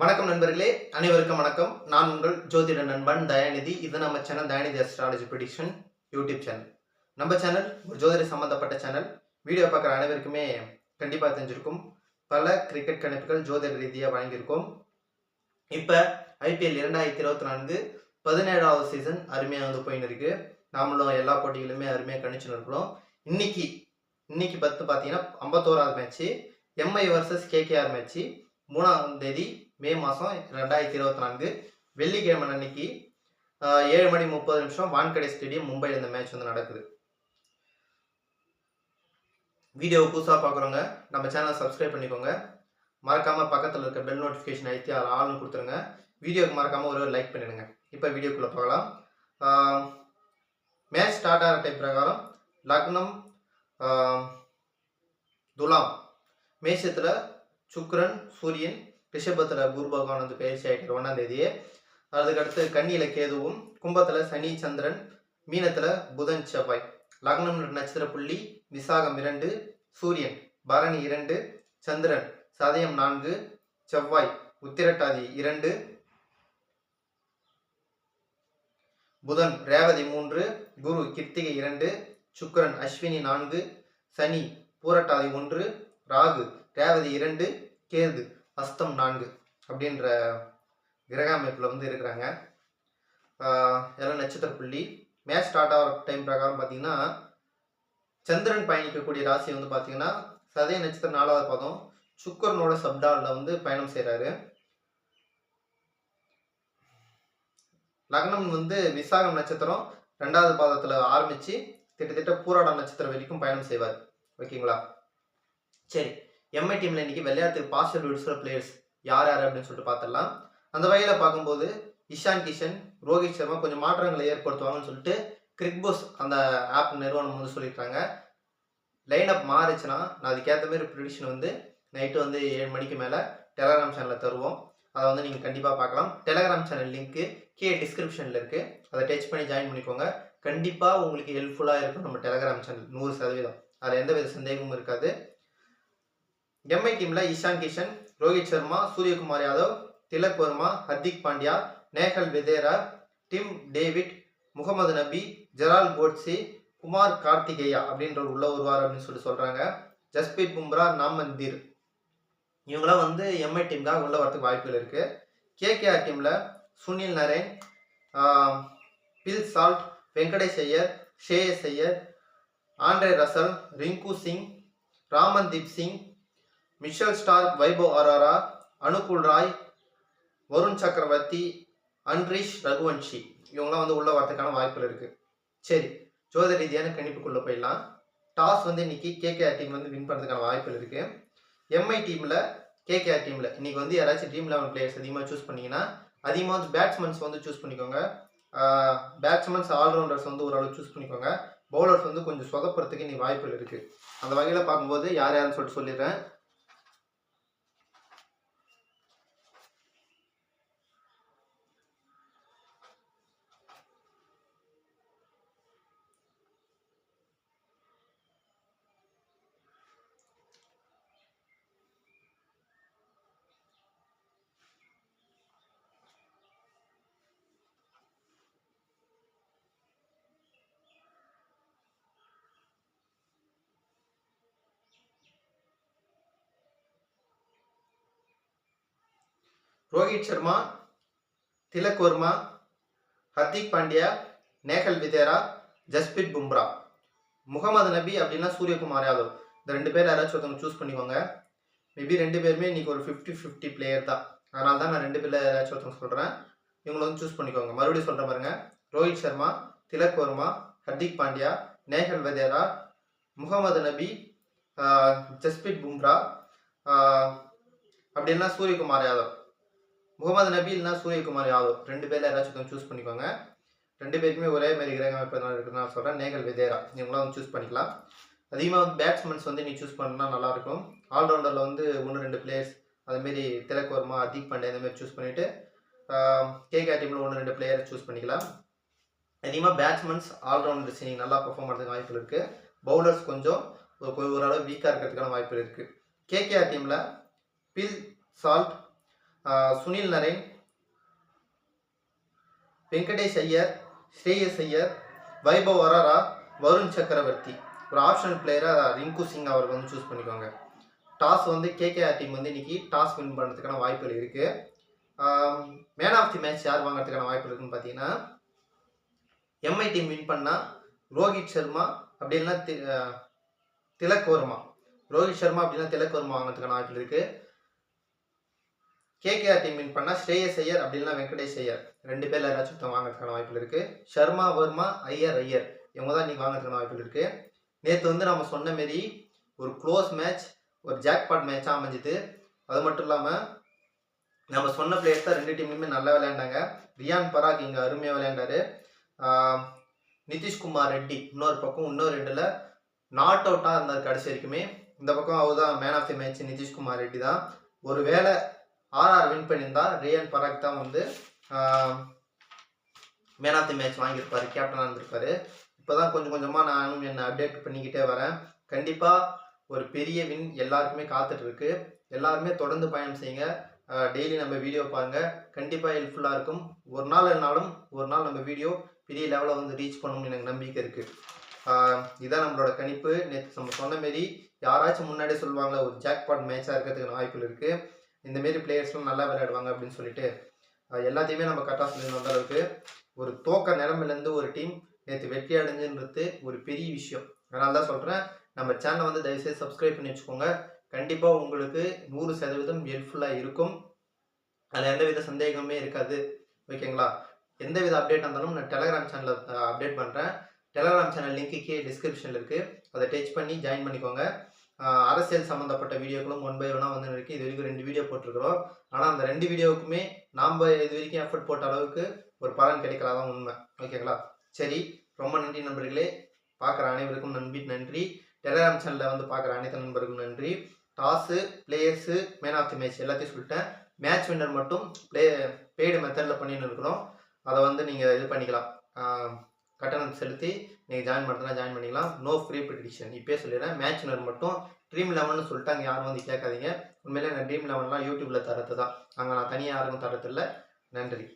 வணக்கம் நண்பர்களே அனைவருக்கும் வணக்கம். நான் உங்கள் ஜோதிட நண்பன் தயாநிதி. இது நம்ம channel Dayanidhi astrology prediction YouTube channel நம்ம சேனல் ஒரு ஜோதிட சம்மந்தப்பட்ட சேனல் வீடியோ பார்க்குற அனைவருக்குமே கண்டிப்பாக தெரிஞ்சிருக்கும். பல கிரிக்கெட் கணிப்புகள் ஜோதிட ரீதியாக வழங்கியிருக்கோம். இப்போ ஐபிஎல் இரண்டாயிரத்தி இருபத்தி நான்கு பதினேழாவது சீசன் அருமையாக வந்து போயின்னு இருக்கு நாமளும் எல்லா போட்டிகளுமே அருமையாக கணிச்சுன்னு இருக்கிறோம் இன்னைக்கு இன்னைக்கு பத்து பார்த்தீங்கன்னா ஐம்பத்தோராவது match MI versus KKR match மூணாம் தேதி மே மாதம் ரெண்டாயிரத்தி இருபத்தி நான்கு வெள்ளிக்கிழமை அன்னைக்கு ஏழு மணி முப்பது நிமிஷம் வான்கடை ஸ்டேடியம் மும்பையில் இந்த மேட்ச் வந்து நடக்குது. வீடியோ புதுசாக பார்க்குறவங்க நம்ம சேனலை சப்ஸ்கிரைப் பண்ணிக்கோங்க. மறக்காமல் பக்கத்தில் இருக்க பெல் நோட்டிஃபிகேஷன் அழுத்தி அதில் ஆள்னு கொடுத்துருங்க. வீடியோக்கு மறக்காமல் ஒரு லைக் பண்ணிடுங்க. இப்போ வீடியோக்குள்ளே பார்க்கலாம் மேட்ச் ஸ்டார்ட் ஆகிற டைம் பிரகாரம் லக்னம் துலாம் மேஷத்தில் சுக்ரன் சூரியன் ரிஷபத்தில் குரு பகவான் வந்து பயிற்சி ஆகிட்டார் ஒன்றாம் தேதியே. அதுக்கடுத்து கண்ணியில் கேதுவும் கும்பத்தில் சனி சந்திரன் மீனத்தில் புதன் செவ்வாய். லக்னம் நட்சத்திர புள்ளி விசாகம் இரண்டு சூரியன் பரணி இரண்டு சந்திரன் சதயம் நான்கு செவ்வாய் உத்திரட்டாதி இரண்டு புதன் ரேவதி மூன்று குரு கிருத்திகை இரண்டு சுக்கரன் அஸ்வினி நான்கு சனி பூரட்டாதி ஒன்று ராகு ரேவதி இரண்டு கேது அஸ்தம் நான்கு அப்படின்ற கிரக அமைப்பில் வந்து இருக்கிறாங்க. எல்லாம் நட்சத்திர புள்ளி. மேட்ச் ஸ்டார்ட் ஆகிற டைம் பிரகாரம் பார்த்தீங்கன்னா சந்திரன் பயணிக்கக்கூடிய ராசி வந்து பார்த்தீங்கன்னா சதய நட்சத்திரம் நாலாவது பாதம் சுக்கரனோட சப்டாலில் வந்து பயணம் செய்கிறாரு லக்னம் வந்து விசாகம் நட்சத்திரம் ரெண்டாவது பாதத்தில் ஆரம்பித்து கிட்டத்தட்ட பூராடம் நட்சத்திரம் வரைக்கும் பயணம் செய்வார். ஓகேங்களா? சரி. எம்ஐ டீமில் இன்னைக்கு விளையாட்டு பாசிட்டிவ் யூஸ்ஃபுல் பிளேயர்ஸ் யார் யார் அப்படின்னு சொல்லிட்டு பார்த்துடலாம். அந்த வகையில் பார்க்கும்போது இஷான் கிஷன் ரோஹித் சர்மா கொஞ்சம் மாற்றங்களை ஏற்படுத்துவாங்கன்னு சொல்லிட்டு கிரிக்போஸ் அந்த ஆப் நிறுவனம் வந்து சொல்லியிருக்காங்க. லைன் அப் மாறுச்சுன்னா நான் அதுக்கேற்ற மாதிரி ப்ரிடிஷன் வந்து நைட்டு வந்து ஏழு மணிக்கு மேலே டெலகிராம் சேனலில் தருவோம். அதை வந்து நீங்கள் கண்டிப்பாக பார்க்கலாம். டெலகிராம் சேனல் லிங்க்கு கீழே டிஸ்கிரிப்ஷனில் இருக்குது அதை டச் பண்ணி ஜாயின் பண்ணிக்கோங்க. கண்டிப்பாக உங்களுக்கு ஹெல்ப்ஃபுல்லாக இருக்கும் நம்ம டெலகிராம் சேனல் நூறு சதவீதம். அதில் எந்த வித சந்தேகமும் இருக்காது. எம்ஐ டீமில் Ishan Kishan Rohit Sharma Suryakumar Yadav Tilak Varma Hardik Pandya Nehal Wadhera Tim David Mohammad Nabi Gerald Coetzee Kumar Karthikeya அப்படின்ற உள்ள வருவார் அப்படின்னு சொல்லி சொல்கிறாங்க ஜஸ்பீத் பும்ரா நாமந்தீர் இவங்களாம் வந்து எம்ஐ டீமுக்காக உள்ள வரதுக்கு வாய்ப்புகள் இருக்குது கேகேஆர் டீமில் Sunil Narine Phil Salt Venkatesh Iyer ஷேயஸ் Iyer Andre Russell Rinku Singh Ramandeep Singh Mitchell Starc Vaibhav Arora Anukul Roy Varun Chakravarthy Angkrish Raghuvanshi. இவங்களாம் வந்து உள்ள வரதுக்கான வாய்ப்புகள் இருக்கு. சரி ஜோத ரீதியான கணிப்புக்குள்ள போயிடலாம். டாஸ் வந்து இன்னைக்கு கேகேஆர் டீம் வந்து வின் பண்ணுறதுக்கான வாய்ப்புகள் இருக்கு. எம்ஐ டீமில் கேகேஆர் டீமில் இன்னைக்கு வந்து யாராச்சும் டீம் லெவன் பிளேயர்ஸ் அதிகமாக சூஸ் பண்ணீங்கன்னா அதிகமாக வந்து பேட்ஸ்மேன்ஸ் வந்து சூஸ் பண்ணிக்கோங்க. பேட்ஸ்மேன்ஸ் ஆல்ரவுண்டர்ஸ் வந்து ஓரளவு சூஸ் பண்ணிக்கோங்க. பவுலர்ஸ் வந்து கொஞ்சம் சொதப்புறதுக்கு இன்னைக்கு வாய்ப்புகள் இருக்கு. அந்த வகையில் பார்க்கும்போது யார் யாருன்னு சொல்லிட்டு சொல்லிடுறேன். ரோஹித் சர்மா திலக் வர்மா ஹர்திக் பாண்டியா நேகல் விதேரா ஜஸ்பிரித் பும்ரா. முகமது நபி அப்படின்னா சூரியகுமார் யாதவ். இந்த ரெண்டு பேர் யாராச்சும் ஒருத்தவங்க சூஸ் பண்ணிக்கோங்க. மேபி ரெண்டு பேருமே இன்றைக்கி ஒரு ஃபிஃப்டி ஃபிஃப்டி பிளேயர் தான். அதனால தான் நான் ரெண்டு பேரில் யாராச்சும் ஒருத்தவங்க சொல்கிறேன் இவங்களை வந்து சூஸ் பண்ணிக்கோங்க. மறுபடியும் சொல்கிறேன் பாருங்க. ரோஹித் சர்மா திலக் வர்மா ஹர்திக் பாண்டியா நேகல் வதேரா முகமது நபி ஆஹ், ஜஸ்பிரித் பும்ரா அப்படின்னா சூரியகுமார் யாதவ். முகமது நபி இல்லைனா சூரியகுமார் யாதவ் ரெண்டு பேரில் யாராச்சும் சூஸ் பண்ணிக்கோங்க. ரெண்டு பேருக்குமே ஒரே மாதிரி கிரக அமைப்பு தான் இருக்குன்னு நான் சொல்கிறேன் நேகல் விதேரா இவங்களாம் வந்து சூஸ் பண்ணிக்கலாம். அதிகமாக வந்து பேட்ஸ்மேன்ஸ் வந்து நீ சூஸ் பண்ணால் நல்லாயிருக்கும். ஆல்ரவுண்டரில் வந்து ஒன்று ரெண்டு பிளேயர்ஸ் அதுமாரி திலக் வர்மா அதிக் பாண்டே அந்தமாரி சூஸ் பண்ணிவிட்டு கேகே டீமில் ஒன்று ரெண்டு பிளேயர் சூஸ் பண்ணிக்கலாம். அதிகமாக பேட்ஸ்மேன்ஸ் ஆல்ரவுண்டர்ஸ் நீங்கள் நல்லா பர்ஃபார்ம் பண்ணுறதுக்கு வாய்ப்பு இருக்குது பவுலர்ஸ் கொஞ்சம் ஒரு ஓரளவு வீக்காக இருக்கிறதுக்கான வாய்ப்பு இருக்குது கேகேஆர் டீமில் பில் சால்ட் சுனில் நரேன் வெங்கடேஷ் ஐயர் ஸ்ரேயஸ் ஐயர் வைபவ் அரரா வருண் சக்கரவர்த்தி. ஒரு ஆப்ஷனல் பிளேயராக ரிங்கு சிங் அவருக்கு வந்து சூஸ் பண்ணிக்கோங்க. டாஸ் வந்து கேகேஆர் டீம் வந்து இன்னைக்கு டாஸ் வின் பண்ணுறதுக்கான வாய்ப்புகள் இருக்குது மேன் ஆஃப் தி மேட்ச் யார் வாங்குறதுக்கான வாய்ப்பு இருக்குன்னு பார்த்தீங்கன்னா எம்ஐ டீம் வின் பண்ணால் ரோஹித் சர்மா அப்படி இல்லைன்னா தி- திலக் வர்மா. ரோஹித் சர்மா அப்படின்னா திலக் வர்மா வாங்குறதுக்கான வாய்ப்பு இருக்குது கேகேஆர் டீம் வின் பண்ணால் ஸ்ரேயஸ் ஐயர் அப்படின்னா வெங்கடேஷ் ஐயர். ரெண்டு பேர்ல யாராச்சும் ஒருத்தன் வாங்குறதுக்கான வாய்ப்பில் இருக்குது ஷர்மா வர்மா ஐயர் ஐயர். இவங்க தான் இன்னைக்கு வாங்குறதுக்கான வாய்ப்பில் இருக்குது நேற்று வந்து நம்ம சொன்ன மாரி ஒரு க்ளோஸ் மேட்ச் ஒரு ஜாக்பாட் மேட்சாக அமைஞ்சுது. அது மட்டும் இல்லாமல் நம்ம சொன்ன பிளேயர்ஸ் தான் ரெண்டு டீம்லையுமே நல்லா விளையாண்டாங்க. ரியான் பராக் இங்கே அருமையாக விளையாண்டாரு. நிதிஷ்குமார் ரெட்டி இன்னொரு பக்கம் இன்னொரு ரெண்டில் நாட் அவுட்டாக இருந்தார் கடைசி வரைக்குமே. இந்த பக்கம் அவர் தான் man of the match Nitish Kumar Reddy தான். ஒரு வேளை ஆர்ஆர் வின் பண்ணியிருந்தா ரியன் பராக் தான் வந்து மேன் ஆஃப் தி மேட்ச் வாங்கியிருப்பார் கேப்டனாக இருந்திருப்பாரு. இப்போ தான் கொஞ்சம் கொஞ்சமாக நானும் என்னை அப்டேட் பண்ணிக்கிட்டே வரேன். கண்டிப்பாக ஒரு பெரிய வின் எல்லாருக்குமே காத்துட்ருக்கு. எல்லாருமே தொடர்ந்து பயணம் செய்யுங்க. டெய்லி நம்ம வீடியோ பாருங்க. கண்டிப்பாக ஹெல்ப்ஃபுல்லாக இருக்கும். ஒரு நாள் இருந்தாலும் ஒரு நாள் நம்ம வீடியோ பெரிய லெவலில் வந்து ரீச் பண்ணணும்னு எனக்கு நம்பிக்கை இருக்குது இதான் நம்மளோட கணிப்பு. நேற்று நம்ம சொன்ன மாரி யாராச்சும் முன்னாடியே சொல்லுவாங்களே ஒரு ஜாக்பாட் மேட்சாக இருக்கிறதுக்கு வாய்ப்புகள் இருக்குது இந்த மாரி பிளேயர்ஸ்லாம் நல்லா விளையாடுவாங்க அப்படின்னு சொல்லிட்டு எல்லாத்தையுமே நம்ம கரெக்டாக சொல்லி வந்த அளவுக்கு. ஒரு தோக்க நிலமிலேருந்து ஒரு டீம் நேற்று வெற்றி அடைஞ்சுன்றது ஒரு பெரிய விஷயம். அதனால தான் சொல்கிறேன் நம்ம சேனலை வந்து தயவுசெய்து சப்ஸ்கிரைப் பண்ணி வச்சுக்கோங்க. கண்டிப்பாக உங்களுக்கு நூறு சதவீதம் ஹெல்ப்ஃபுல்லாக இருக்கும். அதில் எந்த வித சந்தேகமே இருக்காது ஓகேங்களா எந்த வித அப்டேட் இருந்தாலும் நான் டெலகிராம் சேனலில் அப்டேட் பண்ணுறேன் டெலகிராம் சேனல் லிங்க்கு கீழே டிஸ்கிரிப்ஷனில் இருக்குது அதை டச் பண்ணி ஜாயின் பண்ணிக்கோங்க. அரசியல் சம்மந்தப்பட்ட வீடியோக்களும் ஒன் பை ஒன்னாக வந்து இருக்குது இது வரைக்கும் ரெண்டு வீடியோ போட்டிருக்கிறோம். ஆனால் அந்த ரெண்டு வீடியோவுக்குமே நாம் இது வரைக்கும் எஃபர்ட் போட்ட அளவுக்கு ஒரு பலன் கிடைக்கலாம் உண்மை. ஓகேங்களா சரி ரொம்ப நன்றி நண்பர்களே. பார்க்குற அனைவருக்கும் நன்றி நன்றி. டெலகிராம் சேனலில் வந்து பார்க்குற அனைத்து நண்பருக்கும் நன்றி. Toss players man of the match எல்லாத்தையும் சொல்லிட்டேன். மேட்ச் வின்னர் மட்டும் ப்ளே பெய்டு மெத்தடில் பண்ணின்னு இருக்கிறோம். அதை வந்து நீங்கள் இது பண்ணிக்கலாம். கட்டணம் செலுத்தி நீங்கள் ஜாயின் பண்ணுறதுனா ஜாயின் பண்ணிக்கலாம். நோ ஃப்ரீ ப்ரிடிக்ஷன் இப்போயே சொல்லிடுறேன். மேட்ச் நர் மட்டும் ட்ரீம் லெவன் சொல்லிட்டாங்க யாரும் வந்து கேட்காதீங்க. உண்மையிலே நான் ட்ரீம் லெவன்லாம் யூடியூப்பில் தரது தான் அங்கே நான் தனியாக யாருக்கும் தரதில்லை நன்றி.